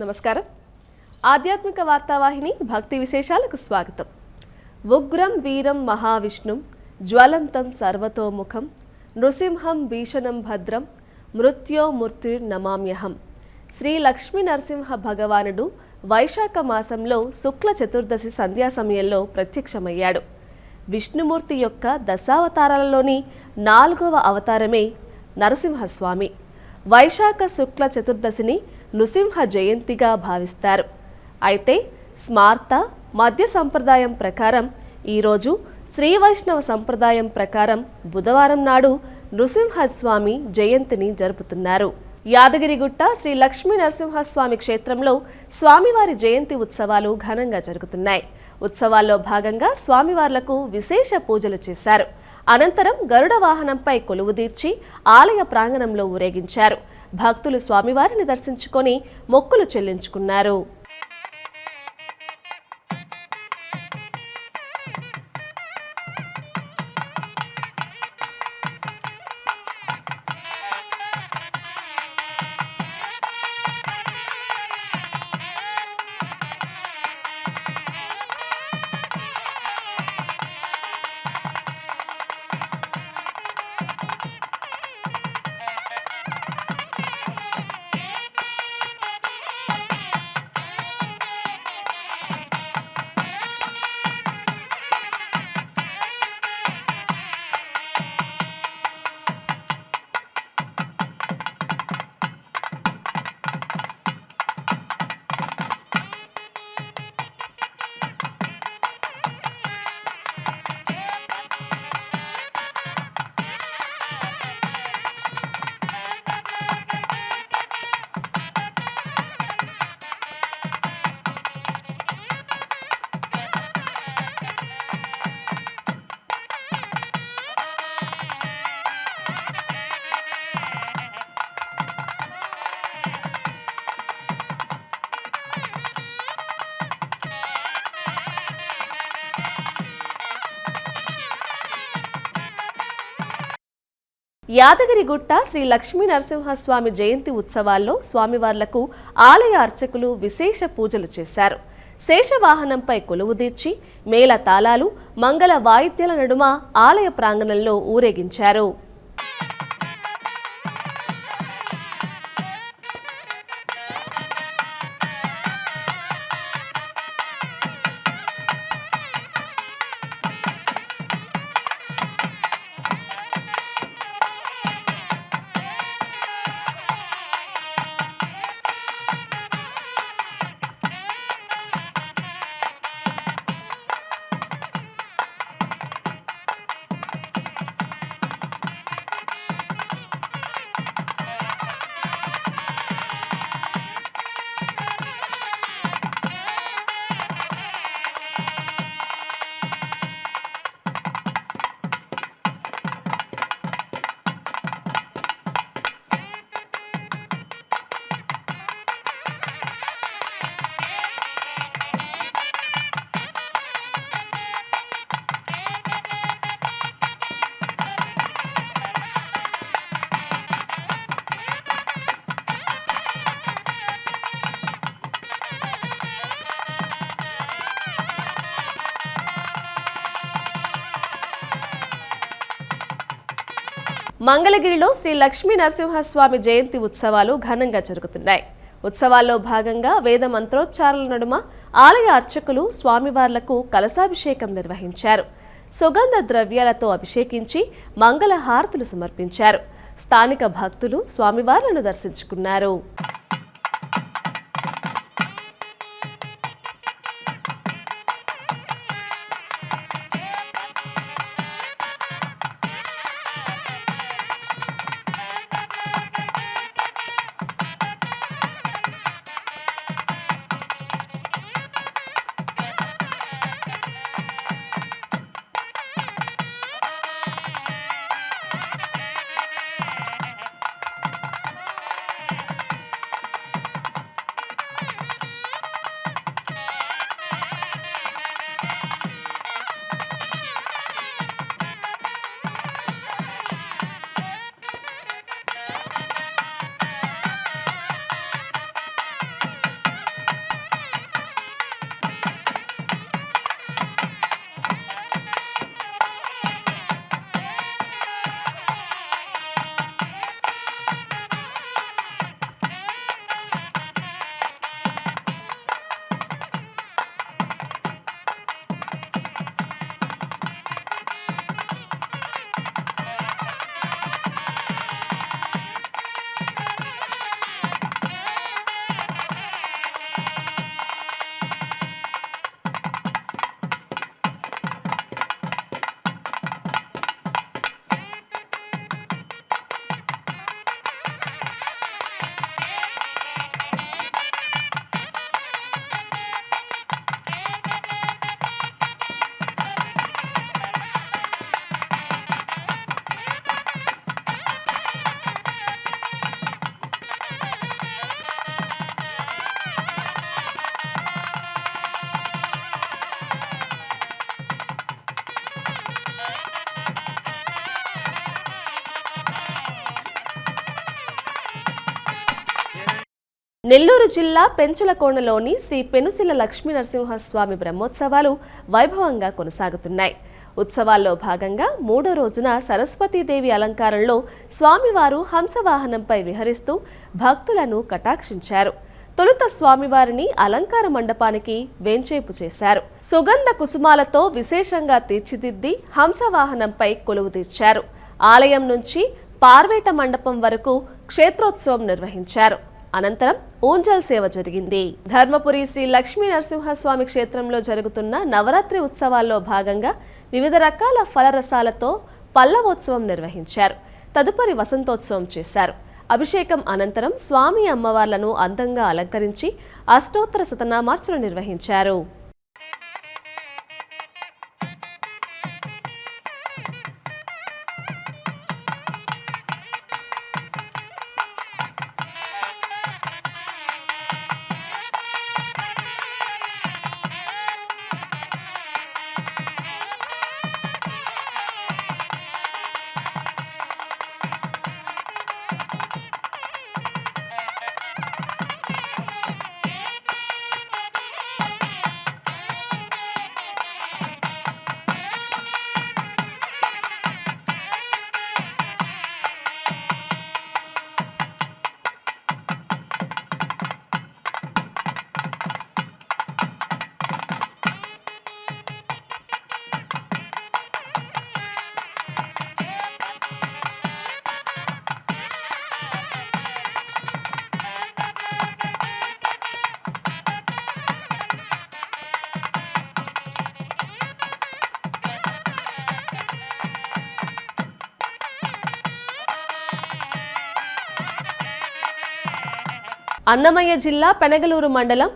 నమస్కారం. ఆధ్యాత్మిక వార్తావాహిని భక్తి విశేషాలకు స్వాగతం. ఉగ్రం వీరం మహావిష్ణుం జ్వలంతం సర్వతోముఖం నృసింహం భీషణం భద్రం మృత్యో నమామ్యహం. శ్రీ లక్ష్మీ నరసింహ భగవానుడు వైశాఖ మాసంలో శుక్ల చతుర్దశి సంధ్యా సమయంలో ప్రత్యక్షమయ్యాడు. విష్ణుమూర్తి యొక్క దశావతారాలలోని నాలుగవ అవతారమే నరసింహస్వామి. వైశాఖ శుక్ల చతుర్దశిని నృసింహ జయంతిగా భావిస్తారు. అయితే స్మార్త మధ్య సంప్రదాయం ప్రకారం ఈరోజు శ్రీ వైష్ణవ సంప్రదాయం ప్రకారం బుధవారం నాడు నృసింహస్వామి జయంతిని జరుపుతున్నారు. యాదగిరిగుట్ట శ్రీ లక్ష్మీ నరసింహస్వామి క్షేత్రంలో స్వామివారి జయంతి ఉత్సవాలు ఘనంగా జరుగుతున్నాయి. ఉత్సవాల్లో భాగంగా స్వామివార్లకు విశేష పూజలు చేశారు. అనంతరం గరుడ వాహనంపై కొలువుదీర్చి ఆలయ ప్రాంగణంలో ఊరేగించారు. భక్తులు స్వామివారిని దర్శించుకొని మొక్కులు చెల్లించుకున్నారు. యాదగిరిగుట్ట శ్రీ లక్ష్మీ నరసింహస్వామి జయంతి ఉత్సవాల్లో స్వామివార్లకు ఆలయ అర్చకులు విశేష పూజలు చేశారు. శేషవాహనంపై కొలువుదీర్చి మేళ తాళాలు మంగళ వాయిద్యాల నడుమ ఆలయ ప్రాంగణంలో ఊరేగించారు. మంగళగిరిలో శ్రీ లక్ష్మీ నరసింహస్వామి జయంతి ఉత్సవాలు ఘనంగా జరుగుతున్నాయి. ఉత్సవాల్లో భాగంగా వేద మంత్రోచ్చారాల నడుమ ఆలయ అర్చకులు స్వామివార్లకు కలశాభిషేకం నిర్వహించారు. సుగంధ ద్రవ్యాలతో అభిషేకించి మంగళ హారతులు సమర్పించారు. స్థానిక భక్తులు స్వామివార్లను దర్శించుకున్నారు. నెల్లూరు జిల్లా పెంచులకోణలోని శ్రీ పెనుసిల లక్ష్మీ నరసింహస్వామి బ్రహ్మోత్సవాలు వైభవంగా కొనసాగుతున్నాయి. ఉత్సవాల్లో భాగంగా మూడో రోజున సరస్వతీదేవి అలంకారంలో స్వామివారు హంసవాహనంపై విహరిస్తూ భక్తులను కటాక్షించారు. తొలుత స్వామివారిని అలంకార మండపానికి వేంచేపు చేశారు. సుగంధ కుసుమాలతో విశేషంగా తీర్చిదిద్ది హంసవాహనంపై కొలువు తీర్చారు. ఆలయం నుంచి పార్వేట మండపం వరకు క్షేత్రోత్సవం నిర్వహించారు. అనంతరం ఊంజల్ సేవ జరిగింది. ధర్మపురి శ్రీ లక్ష్మీ నరసింహస్వామి క్షేత్రంలో జరుగుతున్న నవరాత్రి ఉత్సవాల్లో భాగంగా వివిధ రకాల ఫలరసాలతో పల్లవోత్సవం నిర్వహించారు. తదుపరి వసంతోత్సవం చేశారు. అభిషేకం అనంతరం స్వామి అమ్మవార్లను అందంగా అలంకరించి అష్టోత్తర శతనామార్చన నిర్వహించారు. అన్నమయ్య జిల్లా పెనగలూరు మండలం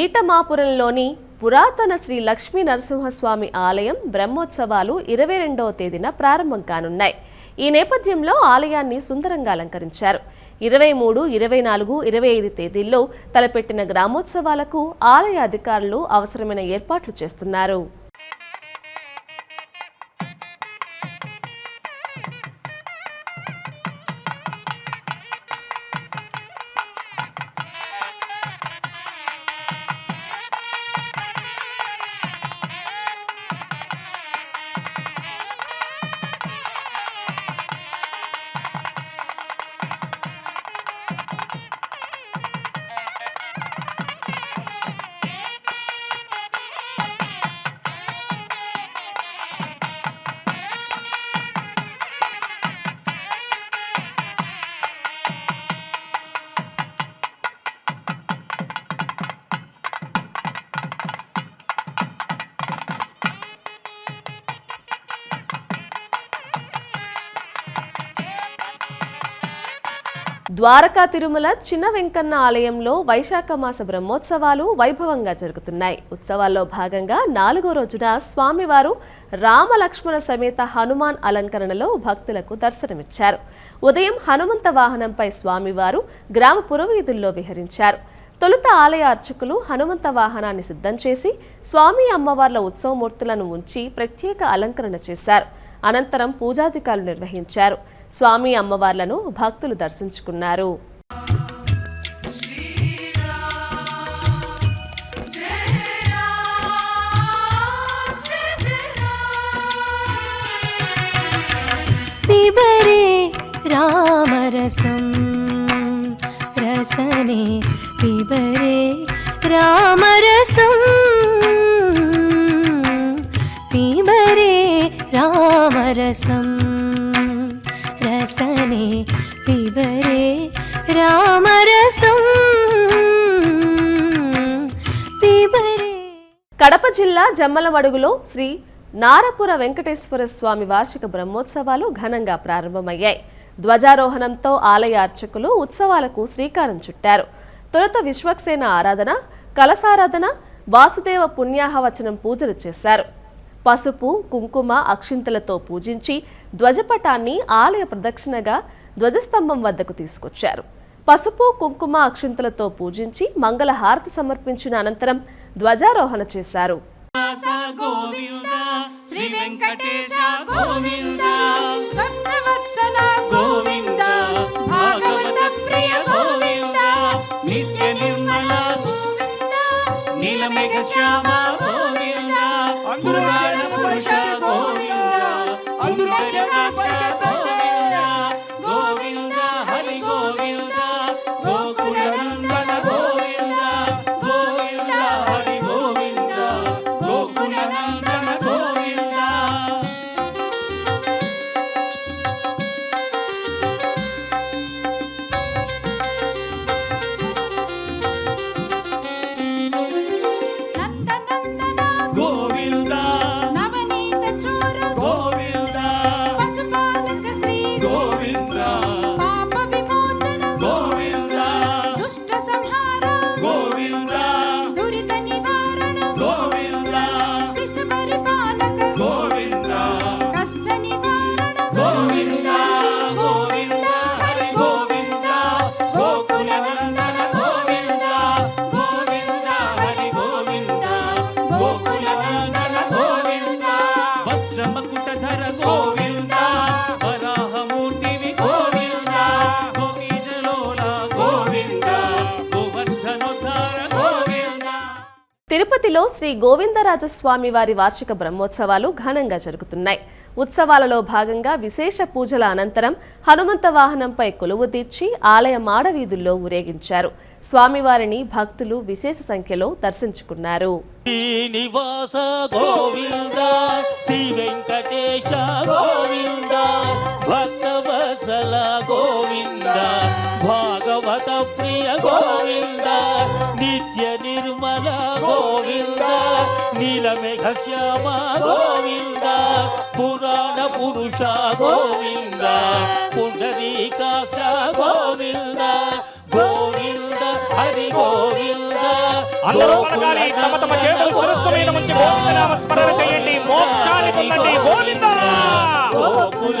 ఈటమాపురంలోని పురాతన శ్రీ లక్ష్మీ నరసింహస్వామి ఆలయం బ్రహ్మోత్సవాలు ఇరవై రెండవ తేదీన ప్రారంభం కానున్నాయి. ఈ నేపథ్యంలో ఆలయాన్ని సుందరంగా అలంకరించారు. ఇరవై మూడు ఇరవై నాలుగు ఇరవై ఐదు తేదీల్లో తలపెట్టిన గ్రామోత్సవాలకు ఆలయ అధికారులు అవసరమైన ఏర్పాట్లు చేస్తున్నారు. ద్వారకా తిరుమల చిన్న వెంకన్న ఆలయంలో వైశాఖ మాస బ్రహ్మోత్సవాలు వైభవంగా జరుగుతున్నాయి. ఉత్సవాల్లో భాగంగా నాలుగో రోజున స్వామివారు రామలక్ష్మణ సమేత హనుమాన్ అలంకరణలో భక్తులకు దర్శనమిచ్చారు. ఉదయం హనుమంత వాహనంపై స్వామివారు గ్రామ పురవీధుల్లో విహరించారు. తొలుత ఆలయ అర్చకులు హనుమంత వాహనాన్ని సిద్ధం చేసి స్వామి అమ్మవార్ల ఉత్సవమూర్తులను ఉంచి ప్రత్యేక అలంకరణ చేశారు. అనంతరం పూజాధికారులు నిర్వహించారు. స్వామి అమ్మవార్లను భక్తులు దర్శించుకున్నారు. రామరసం రసనే पिबरे रामरसं पिबरे रामरसं रसने पिबरे रामरसं पिबरे కడప జిల్లా జమ్మలమడుగులో శ్రీ నారపుర వెంకటేశ్వర స్వామి వార్షిక బ్రహ్మోత్సవాలు ఘనంగా ప్రారంభమయ్యాయి ధ్వజారోహణంతో ఆలయ అర్చకులు ఉత్సవాలకు శ్రీకారం చుట్టారు తొలుత విశ్వక్సేన ఆరాధన కలసారాధన వాసుదేవ పుణ్యాహవచనం పూజలు చేశారు. పసుపు కుంకుమ అక్షింతలతో పూజించి ధ్వజపటాన్ని ఆలయ ప్రదక్షిణగా ధ్వజస్తంభం వద్దకు తీసుకొచ్చారు. పసుపు కుంకుమ అక్షింతలతో పూజించి మంగళహారతి సమర్పించిన అనంతరం ధ్వజారోహణ చేశారు. గోవింద శ్రీ వెంకటేశ గోవింద భక్తవత్సల గోవింద భాగవత నీలమేఘ శ్యామ శ్రీ గోవిందరాజస్వామి వారి వార్షిక బ్రహ్మోత్సవాలు ఘనంగా జరుగుతున్నాయి. ఉత్సవాలలో భాగంగా విశేష పూజల అనంతరం హనుమంత వాహనంపై కొలువు తీర్చి ఆలయ మాడవీధుల్లో ఊరేగించారు. స్వామివారిని భక్తులు విశేష సంఖ్యలో దర్శించుకున్నారు. శ్రీనివాస గోవింద శ్రీ వెంకటేశ శ్యామ గోవింద పురాణ పురుష గోవింద పుండరీకాక్ష గోవింద గోవింద హరి గోవింద. అందరూ పలకాలి తమ తమ చేతులు శిరస్సు మీద ఉంచి గోవిందనామ స్మరణ చేయండి మోక్షాన్ని పొందండి గోవింద! గోకుల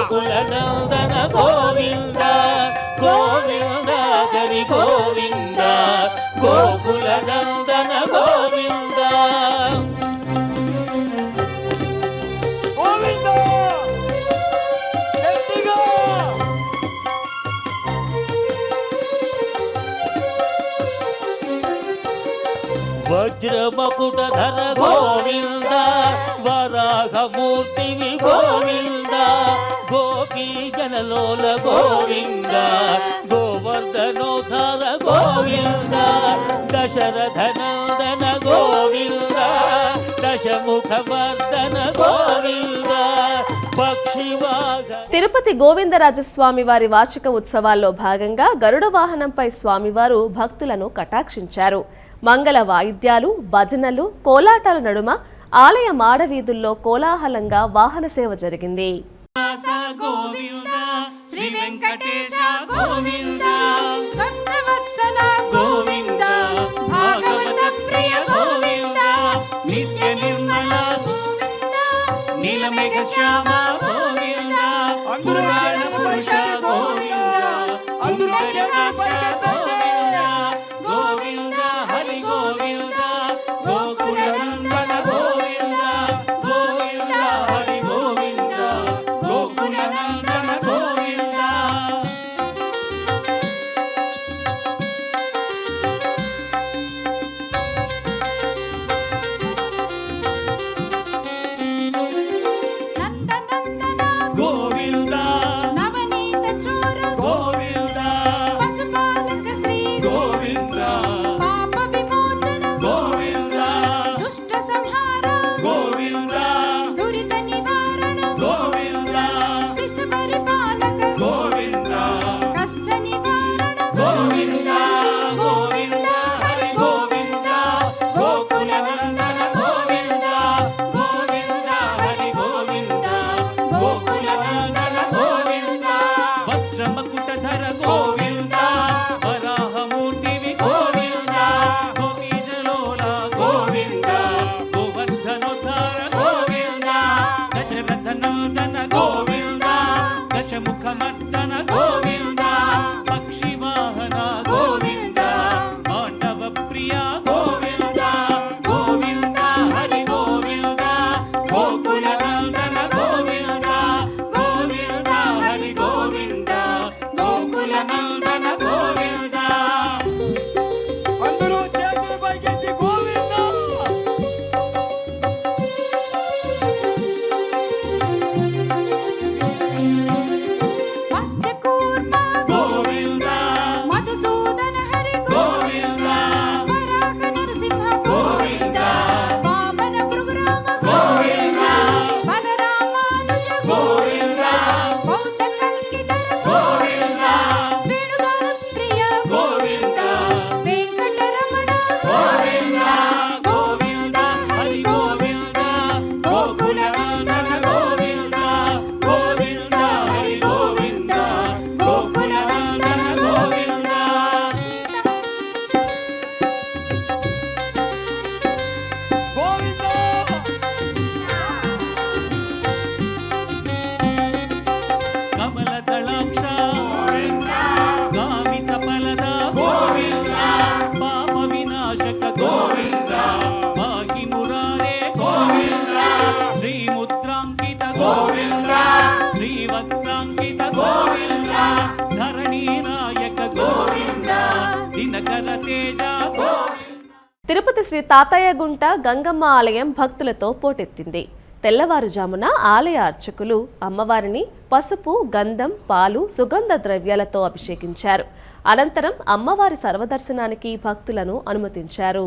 గోకుల నందన గోవింద గోవింద హరి గోవింద! గోకుల నందన గోవింద వజ్రమకుట ధర గోవింద గోవింద తిరుపతి గోవిందరాజస్వామి వారి వార్షిక ఉత్సవాల్లో భాగంగా గరుడ వాహనంపై స్వామివారు భక్తులను కటాక్షించారు. మంగళ వాయిద్యాలు భజనలు కోలాటాల నడుమ ఆలయ మాడవీధుల్లో కోలాహలంగా వాహన సేవ జరిగింది. నీలమేఘ శ్యామ Oh. శ్రీవత్సాంకిత గోవింద ధరణీ నాయక గోవింద దినకర తేజ గోవింద. తిరుపతి శ్రీ తాతయ్య గుంట గంగమ్మ ఆలయం భక్తులతో పోటెత్తింది. తెల్లవారుజామున ఆలయ అర్చకులు అమ్మవారిని పసుపు గంధం పాలు సుగంధ ద్రవ్యాలతో అభిషేకించారు. అనంతరం అమ్మవారి సర్వదర్శనానికి భక్తులను అనుమతించారు.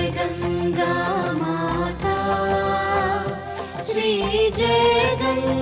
Hallelujah.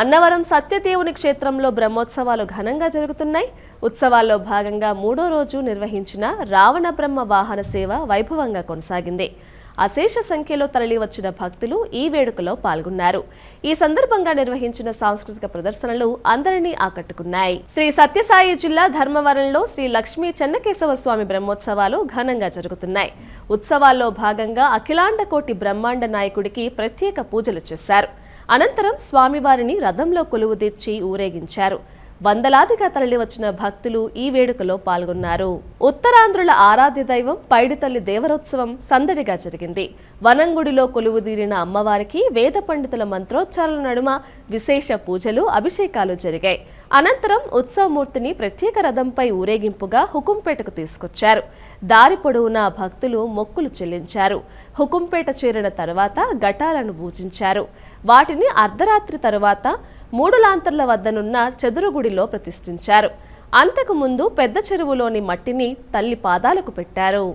అన్నవరం సత్యదేవుని క్షేత్రంలో బ్రహ్మోత్సవాలు ఘనంగా జరుగుతున్నాయి. ఉత్సవాల్లో భాగంగా మూడో రోజు నిర్వహించిన రావణ బ్రహ్మ వాహన సేవ వైభవంగా కొనసాగింది. అశేష సంఖ్యలో తరలివచ్చిన భక్తులు ఈ వేడుకలో పాల్గొన్నారు. ఈ సందర్భంగా నిర్వహించిన సాంస్కృతిక ప్రదర్శనలు అందరినీ ఆకట్టుకున్నాయి. శ్రీ సత్యసాయి జిల్లా ధర్మవరంలో శ్రీ లక్ష్మీ చెన్నకేశవ స్వామి బ్రహ్మోత్సవాలు ఘనంగా జరుగుతున్నాయి. ఉత్సవాల్లో భాగంగా అఖిలాండ కోటి బ్రహ్మాండ నాయకుడికి ప్రత్యేక పూజలు చేశారు. అనంతరం స్వామివారిని రథంలో కొలువుదీర్చి ఊరేగించారు. వందలాదిగా తరలివచ్చిన భక్తులు ఈ వేడుకలో పాల్గొన్నారు. ఉత్తరాంధ్రుల ఆరాధ్య దైవం పైడితల్లి దేవరోత్సవం సందడిగా జరిగింది. వనంగుడిలో కొలువుదీరిన అమ్మవారికి వేద పండితుల మంత్రోచ్చారణ నడుమ విశేష పూజలు అభిషేకాలు జరిగాయి. అనంతరం ఉత్సవమూర్తిని ప్రత్యేక రథంపై ఊరేగింపుగా హుకుంపేటకు తీసుకొచ్చారు. దారి పొడవునా భక్తులు మొక్కులు చెల్లించారు. హుకుంపేట చేరిన తర్వాత ఘటాలను పూజించారు. వాటిని అర్ధరాత్రి తరువాత మూడు లాంతర్ల వద్దనున్న చదురుగుడిలో ప్రతిష్ఠించారు. అంతకు ముందు పెద్ద చెరువులోని మట్టిని తల్లి పాదాలకు పెట్టారు.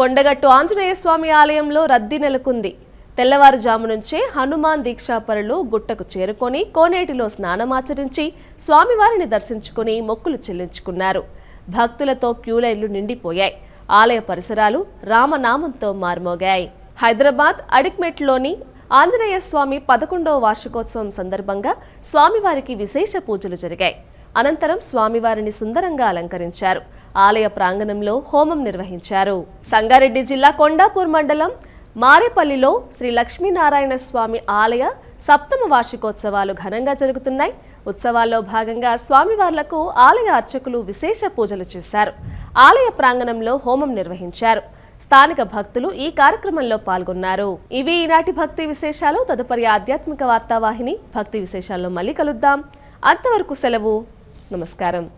కొండగట్టు ఆంజనేయ స్వామి ఆలయంలో రద్దీ నెలకొంది. తెల్లవారుజాము నుంచే హనుమాన్ దీక్షాపరులు గుట్టకు చేరుకొని కోనేటిలో స్నానమాచరించి స్వామివారిని దర్శించుకుని మొక్కులు చెల్లించుకున్నారు. భక్తులతో క్యూలైన్లు నిండిపోయాయి. ఆలయ పరిసరాలు రామనామంతో మార్మోగాయి. హైదరాబాద్ అడిక్మెట్లోని ఆంజనేయ స్వామి పదకొండవ వార్షికోత్సవం సందర్భంగా స్వామివారికి విశేష పూజలు జరిగాయి. అనంతరం స్వామివారిని సుందరంగా అలంకరించారు. ఆలయ ప్రాంగణంలో హోమం నిర్వహించారు. సంగారెడ్డి జిల్లా కొండాపూర్ మండలం మారేపల్లిలో శ్రీ లక్ష్మీనారాయణ స్వామి ఆలయ సప్తమ వార్షికోత్సవాలు ఘనంగా జరుగుతున్నాయి. ఉత్సవాల్లో భాగంగా స్వామివార్లకు ఆలయ అర్చకులు విశేష పూజలు చేశారు. ఆలయ ప్రాంగణంలో హోమం నిర్వహించారు. స్థానిక భక్తులు ఈ కార్యక్రమంలో పాల్గొన్నారు. ఇవి ఈనాటి భక్తి విశేషాలు. తదుపరి ఆధ్యాత్మిక వార్తావాహిని భక్తి విశేషాల్లో మళ్ళీ కలుద్దాం. అంతవరకు సెలవు. నమస్కారం.